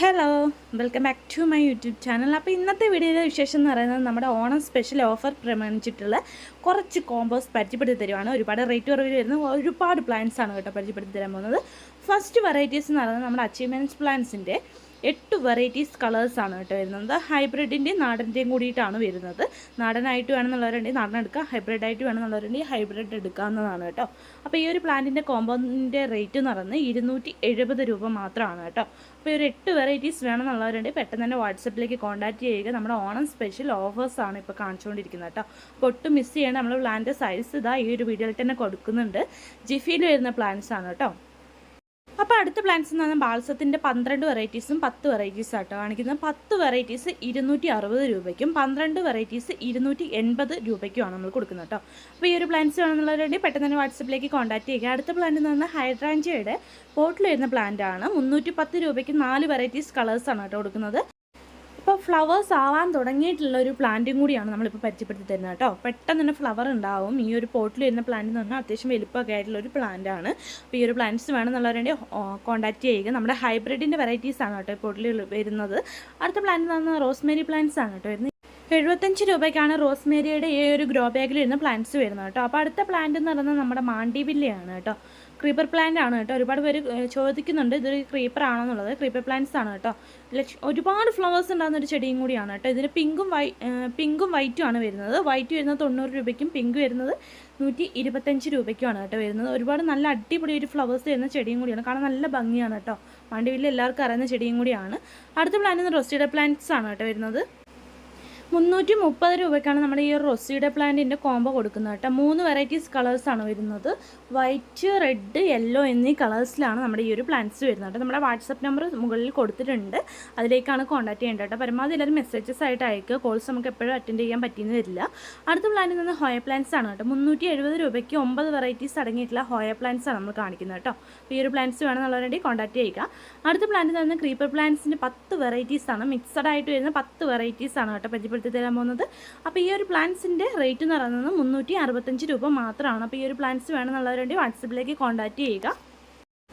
Hello welcome back to my YouTube channel അപ്പോൾ ഇന്നത്തെ വീഡിയോയിലെ വിശേഷം എന്ന് പറയുന്നത് നമ്മുടെ ഓണം സ്പെഷ്യൽ ഓഫർ പ്രമാണിച്ചിട്ടുള്ള കുറച്ച് കോമ്പോസ് പരിചയപ്പെടുത്തി തരുവാണ്. ഒരുപാട് റേറ്റ് കുറവിൽ വരുന്ന ഒരുപാട് പ്ലാൻസ് ആണ് കേട്ടോ പരിചയപ്പെടുത്തി തരാൻ പോകുന്നത്. ഫസ്റ്റ് വെറൈറ്റീസ് എന്ന് പറയുന്നത് നമ്മുടെ അച്ചീവ്മെന്റ്സ് പ്ലാൻസിന്റെ എട്ട് വെറൈറ്റീസ് കളേഴ്സാണ് കേട്ടോ വരുന്നത്. ഹൈബ്രിഡിന്റെയും നാടന്റെയും കൂടിയിട്ടാണ് വരുന്നത്. നാടനായിട്ട് വേണമെന്നുള്ളവരുണ്ടെങ്കിൽ നാടൻ എടുക്കുക ഹൈബ്രിഡായിട്ട് വേണമെന്നുള്ളവരുണ്ടെങ്കിൽ ഹൈബ്രിഡ് എടുക്കാവുന്നതാണ് കേട്ടോ. അപ്പോൾ ഈ ഒരു പ്ലാന്റിന്റെ കോമ്പൗണ്ടിന്റെ റേറ്റ് എന്ന് പറയുന്നത് ഇരുന്നൂറ്റി എഴുപത് രൂപ മാത്രമാണ് കേട്ടോ. അപ്പോൾ ഈ ഒരു എട്ട് വെറൈറ്റീസ് വേണമെന്നുള്ളവരുണ്ടെങ്കിൽ പെട്ടെന്ന് തന്നെ വാട്സപ്പിലേക്ക് കോൺടാക്റ്റ് ചെയ്യുക. നമ്മുടെ ഓണം സ്പെഷ്യൽ ഓഫേഴ്സാണ് ഇപ്പോൾ കാണിച്ചുകൊണ്ടിരിക്കുന്നത് കേട്ടോ. അപ്പോൾ ഒട്ടും മിസ് ചെയ്യേണ്ട നമ്മൾ പ്ലാന്റിന്റെ സൈസ് ഇതാ ഈ ഒരു വീഡിയോയിൽ തന്നെ കൊടുക്കുന്നുണ്ട്. ജിഫിയിൽ വരുന്ന പ്ലാന്റ്സ് ആണ് കേട്ടോ. അപ്പോൾ അടുത്ത പ്ലാന്റ്സ് എന്ന് പറഞ്ഞാൽ ബാൾസത്തിന്റെ പന്ത്രണ്ട് വെറൈറ്റീസും പത്ത് വെറൈറ്റീസ് ആട്ടോ കാണിക്കുന്നത്. പത്ത് വെറൈറ്റീസ് ഇരുന്നൂറ്റി അറുപത് രൂപയ്ക്കും പന്ത്രണ്ട് വെറൈറ്റീസ് ഇരുന്നൂറ്റി എൺപത് രൂപയ്ക്കുമാണ് നമ്മൾ കൊടുക്കുന്നത് കേട്ടോ അപ്പോൾ ഈ ഒരു പ്ലാന്റ്സ് വേണമെന്നുള്ളവരുണ്ടെങ്കിൽ പെട്ടെന്ന് തന്നെ വാട്സപ്പിലേക്ക് കോൺടാക്ട് ചെയ്യുക. അടുത്ത പ്ലാന്റ് എന്ന് പറഞ്ഞാൽ ഹൈഡ്രാഞ്ചയുടെ പോട്ടിൽ വരുന്ന പ്ലാന്റ് ആണ്. മുന്നൂറ്റി പത്ത് രൂപയ്ക്ക് നാല് വെറൈറ്റീസ് കളേഴ്സാണ് കേട്ടോ കൊടുക്കുന്നത്. ഫ്ലവേഴ്സ് ആവാൻ തുടങ്ങിയിട്ടുള്ള ഒരു പ്ലാന്റും കൂടിയാണ് നമ്മളിപ്പോൾ പരിചയപ്പെടുത്തി തരുന്നത് കേട്ടോ. പെട്ടെന്ന് തന്നെ ഫ്ലവർ ഉണ്ടാവും. ഈ ഒരു പോട്ടിൽ വരുന്ന പ്ലാന്റ് എന്ന് പറഞ്ഞാൽ അത്യാവശ്യം വലുപ്പമൊക്കെ ആയിട്ടുള്ള ഒരു പ്ലാന്റ് ആണ്. അപ്പോൾ ഈ ഒരു പ്ലാന്റ്സ് വേണമെന്നുള്ളവരുടെ കോൺടാക്ട് ചെയ്യുക. നമ്മുടെ ഹൈബ്രിഡിന്റെ വെറൈറ്റീസ് ആണ് കേട്ടോ പോട്ടിൽ വരുന്നത്. അടുത്ത പ്ലാന്റ് എന്ന് പറഞ്ഞാൽ റോസ്മേരി പ്ലാന്റ്സ് ആണ് കേട്ടോ വരുന്നത്. എഴുപത്തഞ്ച് രൂപയ്ക്കാണ് റോസ്മേരിയുടെ ഈ ഒരു ഗ്രോ ബാഗിൽ ഇരുന്ന പ്ലാന്റ്സ് വരുന്നത് കേട്ടോ. അപ്പോൾ അടുത്ത പ്ലാന്റ് എന്ന് പറയുന്നത് നമ്മുടെ മാണ്ടിവില്ലയാണ് കേട്ടോ. ക്രീപ്പർ പ്ലാന്റ് ആണ് കേട്ടോ. ഒരുപാട് പേര് ചോദിക്കുന്നുണ്ട് ഇതൊരു ക്രീപ്പർ ആണെന്നുള്ളത്. ക്രീപ്പർ പ്ലാന്റ്സ് ആണ് കേട്ടോ. ഒരുപാട് ഫ്ലവേഴ്സ് ഉണ്ടാകുന്ന ഒരു ചെടിയും കൂടിയാണ് കേട്ടോ. ഇതിന് പിങ്കും വൈ പിങ്കും വൈറ്റും ആണ് വരുന്നത്. വൈറ്റ് വരുന്നത് തൊണ്ണൂറ് രൂപയ്ക്കും പിങ്ക് വരുന്നത് നൂറ്റി ഇരുപത്തഞ്ച് രൂപയ്ക്കുമാണ് കേട്ടോ വരുന്നത്. ഒരുപാട് നല്ല അടിപൊളി ഒരു ഫ്ലവേഴ്സ് വരുന്ന ചെടിയും കൂടിയാണ്. കാരണം നല്ല ഭംഗിയാണ് കേട്ടോ. മണ്ടിവില്ല എല്ലാവർക്കും അറിയുന്ന ചെടിയും കൂടിയാണ്. അടുത്ത പ്ലാന്റ് റോസ്റ്റഡ് പ്ലാന്റ്സ് ആണ് കേട്ടോ വരുന്നത്. മുന്നൂറ്റി മുപ്പത് രൂപയ്ക്കാണ് നമ്മുടെ ഈ റൊസിയുടെ പ്ലാന്റിന്റെ കോംബോ കൊടുക്കുന്നത് കേട്ടോ. മൂന്ന് വെറൈറ്റീസ് കളേഴ്സാണ് വരുന്നത്. വൈറ്റ് റെഡ് യെല്ലോ എന്നീ കളേഴ്സിലാണ് നമ്മുടെ ഈ ഒരു പ്ലാന്റ്സ് വരുന്നത് കേട്ടോ. നമ്മുടെ വാട്സപ്പ് നമ്പർ മുകളിൽ കൊടുത്തിട്ടുണ്ട്. അതിലേക്കാണ് കോൺടാക്ട് ചെയ്യേണ്ടത് കേട്ടോ. പരമാവധി എല്ലാവരും മെസ്സേജസ് ആയിട്ട് അയക്കുക. കോൾസ് നമുക്ക് എപ്പോഴും അറ്റൻഡ് ചെയ്യാൻ പറ്റിയെന്ന് വരില്ല. അടുത്ത പ്ലാന്റിൽ നിന്ന് ഹോയ പ്ലാന്റ്സ് ആണ് കേട്ടോ. മുന്നൂറ്റി എഴുപത് രൂപയ്ക്ക് ഒമ്പത് വെറൈറ്റീസ് അടങ്ങിയിട്ടുള്ള ഹോയ പ്ലാന്റ്സ് ആണ് നമ്മൾ കാണിക്കുന്നത് കേട്ടോ. അപ്പോൾ ഈ ഒരു പ്ലാന്റ്സ് വേണമെന്നുള്ളവരുടെ കോൺടാക്ട് ചെയ്യുക. അടുത്ത പ്ലാന്റ് തന്നെ ക്രീപ്പർ പ്ലാന്റ്സിന്റെ പത്ത് വെറൈറ്റീസ് ആണ്. മിക്സഡ് ആയിട്ട് വരുന്ന പത്ത് വെറൈറ്റീസ് ആണ് കേട്ടോ പരിചയപ്പെടുത്തി തരാൻ പോകുന്നത്. അപ്പോൾ ഈ ഒരു പ്ലാന്റ്സിന്റെ റേറ്റ് എന്ന് പറയുന്നത് മുന്നൂറ്റി അറുപത്തഞ്ച് രൂപ മാത്രമാണ്. അപ്പോൾ ഈ ഒരു പ്ലാന്റ്സ് വേണമെന്നുള്ളവരുണ്ടെങ്കിൽ വാട്സപ്പിലേക്ക് കോൺടാക്ട് ചെയ്യുക.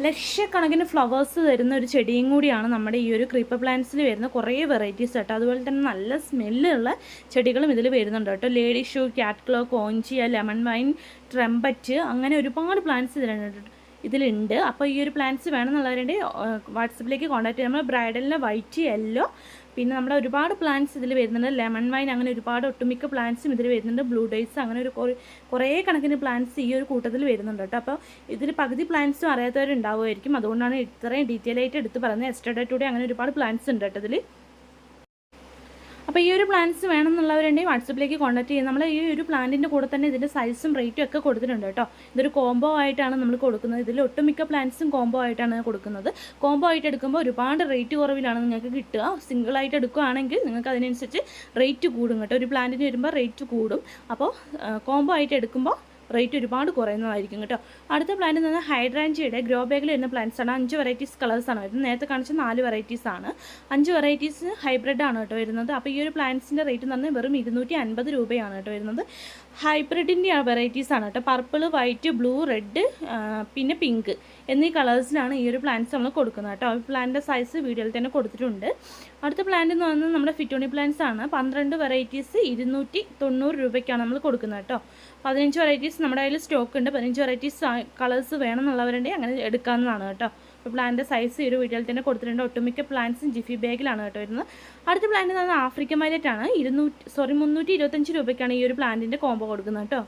ലക്ഷക്കണക്കിന് ഫ്ലവേഴ്സ് തരുന്ന ഒരു ചെടിയും കൂടിയാണ് നമ്മുടെ ഈ ഒരു ക്രീപ്പർ പ്ലാന്റ്സിൽ വരുന്ന കുറേ വെറൈറ്റീസ് കേട്ടോ. അതുപോലെ തന്നെ നല്ല സ്മെല്ലുള്ള ചെടികളും ഇതിൽ വരുന്നുണ്ട് കേട്ടോ. ലേഡി ഷൂ ക്യാറ്റ് ക്ലോ കോഞ്ചിയ ലെമൺ വൈൻ ട്രംബറ്റ് അങ്ങനെ ഒരുപാട് പ്ലാന്റ്സ് ഇതിലുണ്ട് ഇതിലുണ്ട്. അപ്പോൾ ഈ ഒരു പ്ലാന്റ്സ് വേണമെന്നുള്ളവരുടെ വാട്സപ്പിലേക്ക് കോൺടാക്ട് ചെയ്യാം. നമ്മൾ ബ്രൈഡലിന് വൈറ്റ് യെല്ലോ പിന്നെ നമ്മുടെ ഒരുപാട് പ്ലാന്റ്സ് ഇതിൽ വരുന്നുണ്ട്. ലെമൺ വൈൻ അങ്ങനെ ഒരുപാട് ഒട്ടുമിക്ക പ്ലാന്റ്സും ഇതിൽ വരുന്നുണ്ട്. ബ്ലൂ ഡേയ്സ് അങ്ങനെ ഒരു കുറേ- കണക്കിന് പ്ലാന്റ്സ് ഈ ഒരു കൂട്ടത്തിൽ വരുന്നുണ്ട് കേട്ടോ. അപ്പോൾ ഇതിൽ പകുതി പ്ലാന്റ്സും അറിയാത്തവരുണ്ടാവുമായിരിക്കും. അതുകൊണ്ടാണ് ഇത്രയും ഡീറ്റെയിൽ ആയിട്ട് എടുത്ത് പറയുന്നത് എസ്റ്റർഡേ ടുഡേ അങ്ങനെ ഒരുപാട് പ്ലാന്റ്സ് ഉണ്ട് കേട്ടോ ഇതിൽ അപ്പോൾ ഈ ഒരു പ്ലാന്റ്സ് വേണമെന്നുള്ളവരുണ്ടെങ്കിൽ വാട്സപ്പിലേക്ക് കോൺടാക്ട് ചെയ്യും. നമ്മൾ ഈ ഒരു പ്ലാന്റിന്റെ കൂടെ തന്നെ ഇതിന്റെ സൈസും റേറ്റും ഒക്കെ കൊടുത്തിട്ടുണ്ട് കേട്ടോ. ഇതൊരു കോംബോ ആയിട്ടാണ് നമ്മൾ കൊടുക്കുന്നത്. ഇതിൽ ഒട്ടുമിക്ക പ്ലാന്റ്സും കോംബോ ആയിട്ടാണ് കൊടുക്കുന്നത്. കോംബോ ആയിട്ട് എടുക്കുമ്പോൾ ഒരുപാട് റേറ്റ് കുറവിലാണ് നിങ്ങൾക്ക് കിട്ടുക. സിംഗിൾ ആയിട്ട് എടുക്കുകയാണെങ്കിൽ നിങ്ങൾക്ക് അതിനനുസരിച്ച് റേറ്റ് കൂടും കേട്ടോ. ഒരു പ്ലാന്റിന് വരുമ്പോൾ റേറ്റ് കൂടും. അപ്പോൾ കോംബോ ആയിട്ട് എടുക്കുമ്പോൾ റേറ്റ് ഒരുപാട് കുറയുന്നതായിരിക്കും കേട്ടോ. അടുത്ത പ്ലാന്റ് പറഞ്ഞാൽ ഹൈഡ്രാഞ്ചിയുടെ ഗ്രോ ബാഗിൽ വരുന്ന പ്ലാന്റ്സ് ആണ്. അഞ്ച് വെറൈറ്റീസ് കളേഴ്സ് ആണ് വരുന്നത്. നേരത്തെ കാണിച്ച നാല് വെറൈറ്റീസ് ആണ്. അഞ്ച് വെറൈറ്റീസ് ഹൈബ്രിഡ് ആണ് കേട്ടോ വരുന്നത്. അപ്പോൾ ഈ ഒരു പ്ലാന്റ്സിന്റെ റേറ്റ് എന്ന് പറഞ്ഞാൽ വെറും ഇരുന്നൂറ്റി അൻപത് രൂപയാണ് കേട്ടോ വരുന്നത്. ഹൈബ്രിഡിന്റെ വെറൈറ്റീസ് ആണ് കേട്ടോ. പർപ്പിൾ വൈറ്റ് ബ്ലൂ റെഡ് പിന്നെ പിങ്ക് എന്നീ കളേഴ്സിലാണ് ഈ ഒരു പ്ലാന്റ്സ് നമ്മൾ കൊടുക്കുന്നത് കേട്ടോ. പ്ലാന്റിന്റെ സൈസ് വീഡിയോയിൽ തന്നെ കൊടുത്തിട്ടുണ്ട്. അടുത്ത പ്ലാന്റ് എന്ന് പറയുന്നത് നമ്മുടെ ഫിറ്റോണി പ്ലാന്റ്സ് ആണ്. പന്ത്രണ്ട് വെറൈറ്റീസ് ഇരുന്നൂറ്റി തൊണ്ണൂറ് രൂപയ്ക്കാണ് നമ്മൾ കൊടുക്കുന്നത് കേട്ടോ. പതിനഞ്ച് വെറൈറ്റീസ് നമ്മുടെ കയ്യിൽ സ്റ്റോക്ക് ഉണ്ട്. പതിനഞ്ച് വെറൈറ്റീസ് കളേഴ്സ് വേണമെന്നുള്ളവരുണ്ടെങ്കിൽ അങ്ങനെ എടുക്കാവുന്നതാണ് കേട്ടോ. അപ്പോൾ പ്ലാന്റിന്റെ സൈസ് ഈ ഒരു വീഡിയോയിൽ തന്നെ കൊടുത്തിട്ടുണ്ട്. ഒട്ടുമിക്ക പ്ലാന്റ്സും ജിഫി ബാഗിലാണ് കേട്ടോ വരുന്നത്. അടുത്ത പ്ലാന്റ് എന്ന് പറഞ്ഞാൽ ആഫ്രിക്കൻ മൈലറ്റാണ് ഇരുന്നൂറ്റി സോറി മുന്നൂറ്റി ഇരുപത്തഞ്ച് രൂപയ്ക്കാണ് ഈ ഒരു പ്ലാന്റിന്റെ കോംബോ കൊടുക്കുന്നത് കേട്ടോ.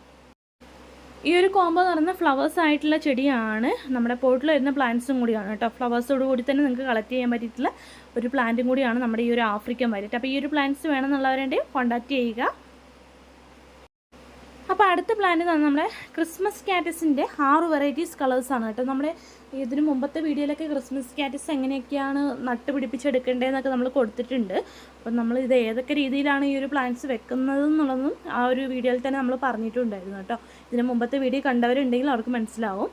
ഈ ഒരു കോംബോ എന്ന് പറയുന്ന ഫ്ലവേഴ്സ് ആയിട്ടുള്ള ചെടിയാണ്. നമ്മുടെ പോട്ടിൽ വരുന്ന പ്ലാന്റ്സും കൂടിയാണ് കേട്ടോ. ഫ്ലവേഴ്സോട് കൂടി തന്നെ നിങ്ങൾക്ക് കളക്ട് ചെയ്യാൻ പറ്റിയിട്ടുള്ള ഒരു പ്ലാന്റും കൂടിയാണ് നമ്മുടെ ഈ ഒരു ആഫ്രിക്കൻ വൈലറ്റ് അപ്പോൾ ഈ ഒരു പ്ലാന്റ്സ് വേണമെന്നുള്ളവരുടെ കോൺടാക്റ്റ് ചെയ്യുക. അപ്പോൾ അടുത്ത പ്ലാന്റ് തന്നെ നമ്മുടെ ക്രിസ്മസ് കാറ്റസിന്റെ ആറ് വെറൈറ്റീസ് കളേഴ്സാണ് കേട്ടോ. നമ്മുടെ ഇതിന് മുമ്പത്തെ വീഡിയോയിലൊക്കെ ക്രിസ്മസ് കാറ്റസ് എങ്ങനെയൊക്കെയാണ് നട്ട് പിടിപ്പിച്ചെടുക്കേണ്ടതെന്നൊക്കെ നമ്മൾ കൊടുത്തിട്ടുണ്ട്. അപ്പം നമ്മൾ ഇത് ഏതൊക്കെ രീതിയിലാണ് ഈ ഒരു പ്ലാന്റ്സ് വെക്കുന്നത് എന്നുള്ളതും ആ ഒരു വീഡിയോയിൽ തന്നെ നമ്മൾ പറഞ്ഞിട്ടുണ്ടായിരുന്നു കേട്ടോ. ഇതിന് മുമ്പത്തെ വീഡിയോ കണ്ടവരുണ്ടെങ്കിൽ അവർക്ക് മനസ്സിലാവും.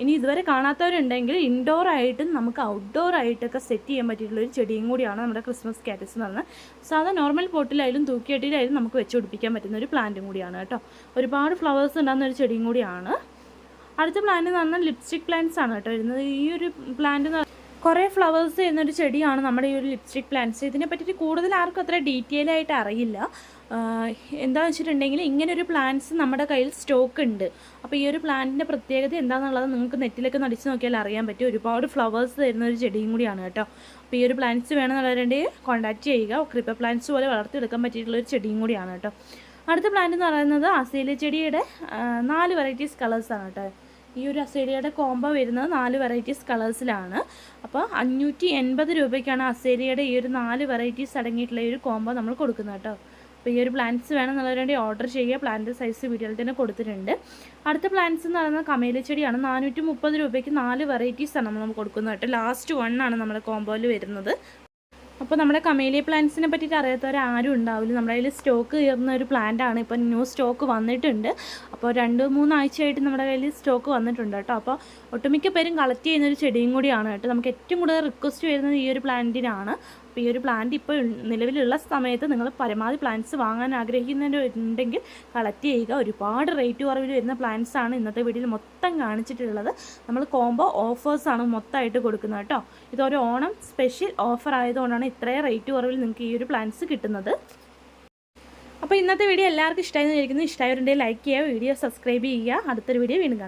ഇനി ഇതുവരെ കാണാത്തവരുണ്ടെങ്കിൽ ഇൻഡോർ ആയിട്ടും നമുക്ക് ഔട്ട്ഡോർ ആയിട്ടൊക്കെ സെറ്റ് ചെയ്യാൻ പറ്റിയിട്ടുള്ള ഒരു ചെടിയും കൂടിയാണ് നമ്മുടെ ക്രിസ്മസ് കാറ്റസ് എന്ന് പറഞ്ഞാൽ സാധാ നോർമൽ പോട്ടിലായാലും തൂക്കിയട്ടിയിലായാലും നമുക്ക് വെച്ച് പിടിപ്പിക്കാൻ പറ്റുന്ന ഒരു പ്ലാന്റും കൂടിയാണ് കേട്ടോ. ഒരുപാട് ഫ്ലവേഴ്സ് ഉണ്ടാകുന്ന ഒരു ചെടിയും കൂടിയാണ്. അടുത്ത പ്ലാന്റ് എന്ന് പറഞ്ഞാൽ ലിപ്സ്റ്റിക് പ്ലാന്റ്സ് ആണ് കേട്ടോ വരുന്നത്. ഈ ഒരു പ്ലാന്റ് എന്ന് കുറേ ഫ്ലവേഴ്സ് ചെയ്യുന്നൊരു ചെടിയാണ് നമ്മുടെ ഈ ഒരു ലിപ്സ്റ്റിക് പ്ലാന്റ്സ് ഇതിനെ പറ്റിയിട്ട് കൂടുതൽ ആർക്കും അത്ര ഡീറ്റെയിൽ ആയിട്ട് അറിയില്ല. എന്താണെന്ന് വെച്ചിട്ടുണ്ടെങ്കിൽ ഇങ്ങനെ ഒരു പ്ലാന്റ്സ് നമ്മുടെ കയ്യിൽ സ്റ്റോക്ക് ഉണ്ട്. അപ്പോൾ ഈ ഒരു പ്ലാന്റിന്റെ പ്രത്യേകത എന്താണെന്നുള്ളത് നിങ്ങൾക്ക് നെറ്റിലൊക്കെ നടിച്ച് നോക്കിയാൽ അറിയാൻ പറ്റും. ഒരുപാട് ഫ്ലവേഴ്സ് തരുന്ന ഒരു ചെടിയും കൂടിയാണ് കേട്ടോ. അപ്പോൾ ഈ ഒരു പ്ലാന്റ്സ് വേണമെന്നുള്ളവരുണ്ടെങ്കിൽ കോൺടാക്റ്റ് ചെയ്യുക. ക്രിപ്പർ പ്ലാന്റ്സ് പോലെ വളർത്തിയെടുക്കാൻ പറ്റിയിട്ടുള്ള ഒരു ചെടിയും കൂടിയാണ് കേട്ടോ. അടുത്ത പ്ലാന്റ് എന്ന് പറയുന്നത് അസേലി ചെടിയുടെ നാല് വെറൈറ്റീസ് കളേഴ്സാണ് കേട്ടോ. ഈ ഒരു അസേലിയയുടെ കോംബോ വരുന്നത് നാല് വെറൈറ്റീസ് കളേഴ്സിലാണ് അപ്പോൾ അഞ്ഞൂറ്റി എൺപത് രൂപയ്ക്കാണ് അസേലിയയുടെ ഈ ഒരു നാല് വെറൈറ്റീസ് അടങ്ങിയിട്ടുള്ള ഈ ഒരു കോംബോ നമ്മൾ കൊടുക്കുന്നത് കേട്ടോ. അപ്പോൾ ഈ ഒരു പ്ലാന്റ്സ് വേണമെന്നുള്ളവർ വേണ്ടി ഓർഡർ ചെയ്യുക. പ്ലാന്റ് സൈസ് വീഡിയോയിൽ തന്നെ കൊടുത്തിട്ടുണ്ട്. അടുത്ത പ്ലാന്റ്സ് എന്ന് പറയുന്നത് കമേലി ചെടിയാണ്. നാനൂറ്റി മുപ്പത് രൂപയ്ക്ക് നാല് വെറൈറ്റീസാണ് നമ്മൾ കൊടുക്കുന്നത് കേട്ടോ. ലാസ്റ്റ് വൺ ആണ് നമ്മുടെ കോംബോയിൽ വരുന്നത്. അപ്പോൾ നമ്മുടെ കമേലിയ പ്ലാന്റ്സിനെ പറ്റിയിട്ട് അറിയാത്തവർ ആരും ഉണ്ടാവില്ല. നമ്മുടെ കയ്യിൽ സ്റ്റോക്ക് കയറുന്ന ഒരു പ്ലാന്റ് ആണ്. ഇപ്പോൾ ന്യൂ സ്റ്റോക്ക് വന്നിട്ടുണ്ട്. അപ്പോൾ രണ്ട് മൂന്നാഴ്ചയായിട്ട് നമ്മുടെ കയ്യിൽ സ്റ്റോക്ക് വന്നിട്ടുണ്ട് കേട്ടോ. അപ്പോൾ ഒട്ടുമിക്ക പേരും കളക്ട് ചെയ്യുന്ന ഒരു ചെടിയും കൂടിയാണ് കേട്ടോ. നമുക്ക് ഏറ്റവും കൂടുതൽ റിക്വസ്റ്റ് വരുന്നത് ഈ ഒരു പ്ലാന്റിനാണ് അപ്പോൾ ഈ ഒരു പ്ലാന്റ് ഇപ്പോൾ നിലവിലുള്ള സമയത്ത് നിങ്ങൾ പരമാവധി പ്ലാന്റ്സ് വാങ്ങാൻ ആഗ്രഹിക്കുന്നവരുണ്ടെങ്കിൽ കളക്ട് ചെയ്യുക. ഒരുപാട് റേറ്റ് കുറവിൽ വരുന്ന പ്ലാന്റ്സ് ആണ് ഇന്നത്തെ വീഡിയോയിൽ മൊത്തം കാണിച്ചിട്ടുള്ളത്. നമ്മൾ കോംബോ ഓഫേഴ്സാണ് മൊത്തമായിട്ട് കൊടുക്കുന്നത് കേട്ടോ. ഇതൊരു ഓണം സ്പെഷ്യൽ ഓഫർ ആയതുകൊണ്ടാണ് ഇത്രയും റേറ്റ് കുറവിൽ നിങ്ങൾക്ക് ഈ ഒരു പ്ലാന്റ്സ് കിട്ടുന്നത്. അപ്പോൾ ഇന്നത്തെ വീഡിയോ എല്ലാവർക്കും ഇഷ്ടമായി വിചാരിക്കുന്നു. ഇഷ്ടമായവരുണ്ടെങ്കിൽ ലൈക്ക് ചെയ്യുക വീഡിയോ സബ്സ്ക്രൈബ് ചെയ്യുക. അടുത്തൊരു വീഡിയോ വീണ്ടും കാണാം.